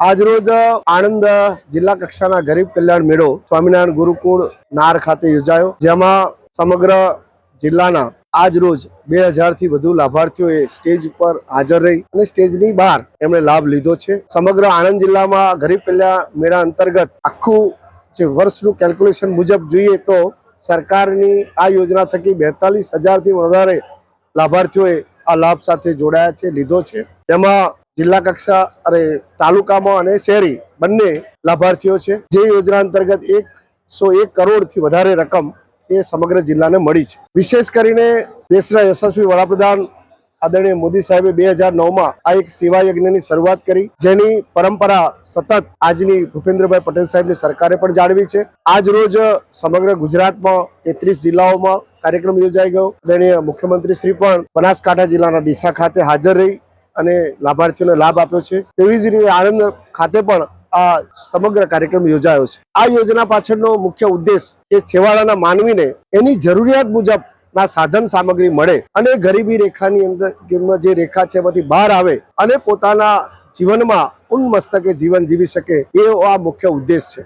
આજરોજ આણંદ જિલ્લા કક્ષાના ગરીબ કલ્યાણ મેળો સ્વામિનારાયણ ગુરુકુળ નાર ખાતે યોજાયો. જેમાં સમગ્ર જિલ્લાના આજ રોજ બે હજારથી વધુ લાભાર્થીઓએ સ્ટેજ ઉપર હાજર રહી અને સ્ટેજની બહાર એમણે લાભ લીધો છે. સમગ્ર આણંદ જિલ્લામાં ગરીબ કલ્યાણ મેળા અંતર્ગત આખું જે વર્ષનું કેલ્ક્યુલેશન મુજબ જોઈએ તો સરકારની આ યોજના થકી બેતાલીસ હજારથી વધારે લાભાર્થીઓએ આ લાભ સાથે જોડાયા છે, લીધો છે. તેમાં જિલ્લા કક્ષા અને તાલુકામાં અને શહેરી બંને લાભાર્થીઓ છે. જે યોજના અંતર્ગત એકસો એક કરોડથી વધારે રકમ એ સમગ્ર જિલ્લાને મળી છે. વિશેષ કરીને દેશના યશસ્વી વડાપ્રધાન આદરણીય મોદી સાહેબે બે હજાર નવમાં આ એક સેવા યજ્ઞની શરૂઆત કરી. જેની પરંપરા સતત આજની ભૂપેન્દ્રભાઈ પટેલ સાહેબની સરકારે પણ જાળવી છે. આજ રોજ સમગ્ર ગુજરાતમાં તેત્રીસ જિલ્લાઓમાં કાર્યક્રમ યોજાઈ ગયો. આદરણીય મુખ્યમંત્રી શ્રી પણ બનાસકાંઠા જિલ્લાના ડીસા ખાતે હાજર રહી. અને લાભાર્થીઓને લાભ આપ્યો છે. તેવી જ રીતે આણંદ ખાતે પણ આ સમગ્ર કાર્યક્રમ યોજાયો છે. આ યોજના પાછળનો મુખ્ય ઉદ્દેશ એ છેવાડાના માનવીને એની જરૂરિયાત મુજબ ના સાધન સામગ્રી મળે અને ગરીબી રેખાની અંદર જે રેખા છે એમાંથી બહાર આવે અને પોતાના જીવનમાં ઉન્મસ્તકે જીવન જીવી શકે, એવો આ મુખ્ય ઉદ્દેશ છે.